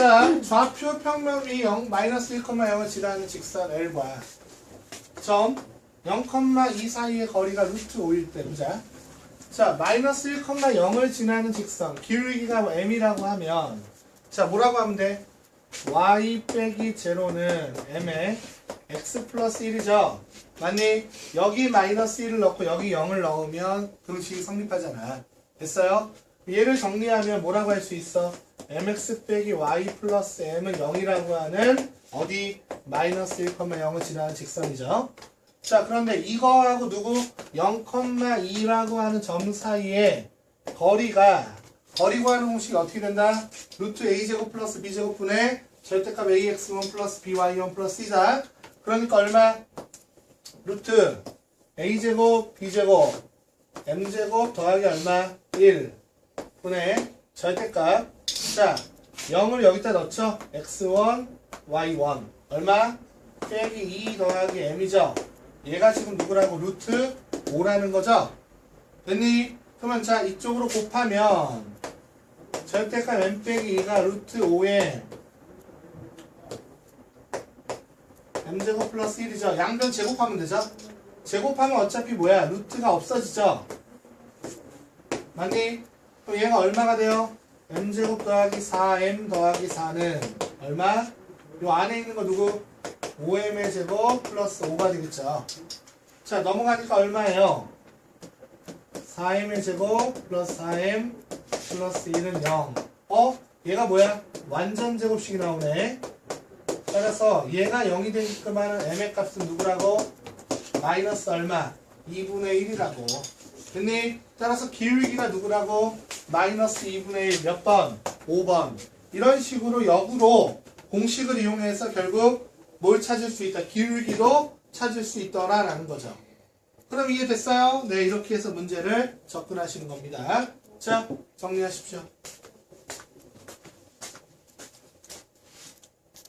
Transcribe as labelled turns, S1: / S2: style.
S1: 자, 좌표 평면이 0, 마이너스 1,0을 지나는 직선 L과 점 0,2 사이의 거리가 루트 5일 때 보자. 자, 마이너스 1,0을 지나는 직선 기울기가 뭐 m이라고 하면 자, 뭐라고 하면 돼? y 빼기 제로는 m에 x 플러스 1이죠. 맞니? 여기 마이너스 1을 넣고 여기 0을 넣으면 등식이 성립하잖아. 됐어요? 얘를 정리하면 뭐라고 할 수 있어? Mx 빼기 y 플러스 m은 0이라고 하는 어디 마이너스 1,0을 지나는 직선이죠. 자 그런데 이거하고 누구 0,2라고 하는 점 사이에 거리가 거리 구하는 공식이 어떻게 된다? 루트 a제곱 플러스 b제곱 분의 절대값 ax1 플러스 by1 플러스 c다. 그러니까 얼마? 루트 a제곱 b제곱 m제곱 더하기 얼마? 1 분의 절대값 자 0을 여기다 넣죠. X1 y1 얼마? 빼기 2 더하기 m이죠. 얘가 지금 누구라고? 루트 5라는 거죠? 됐니? 그러면 자 이쪽으로 곱하면 절대값 m 빼기 2가 루트 5에 m제곱 플러스 1이죠. 양변 제곱하면 되죠? 제곱하면 어차피 뭐야? 루트가 없어지죠. 맞니? 그럼 얘가 얼마가 돼요? M제곱 더하기 4m 더하기 4는 얼마? 요 안에 있는 거 누구? 5m의 제곱 플러스 5가 되겠죠. 자 넘어가니까 얼마예요? 4m의 제곱 플러스 4m 플러스 1은 0. 어? 얘가 뭐야? 완전 제곱식이 나오네. 따라서 얘가 0이 되게끔 하는 m의 값은 누구라고? 마이너스 얼마? 2분의 1이라고. 됐니? 따라서 기울기가 누구라고? 마이너스 2분의 1 몇 번? 5번. 이런 식으로 역으로 공식을 이용해서 결국 뭘 찾을 수 있다? 기울기도 찾을 수 있더라라는 거죠. 그럼 이해됐어요? 네, 이렇게 해서 문제를 접근하시는 겁니다. 자, 정리하십시오.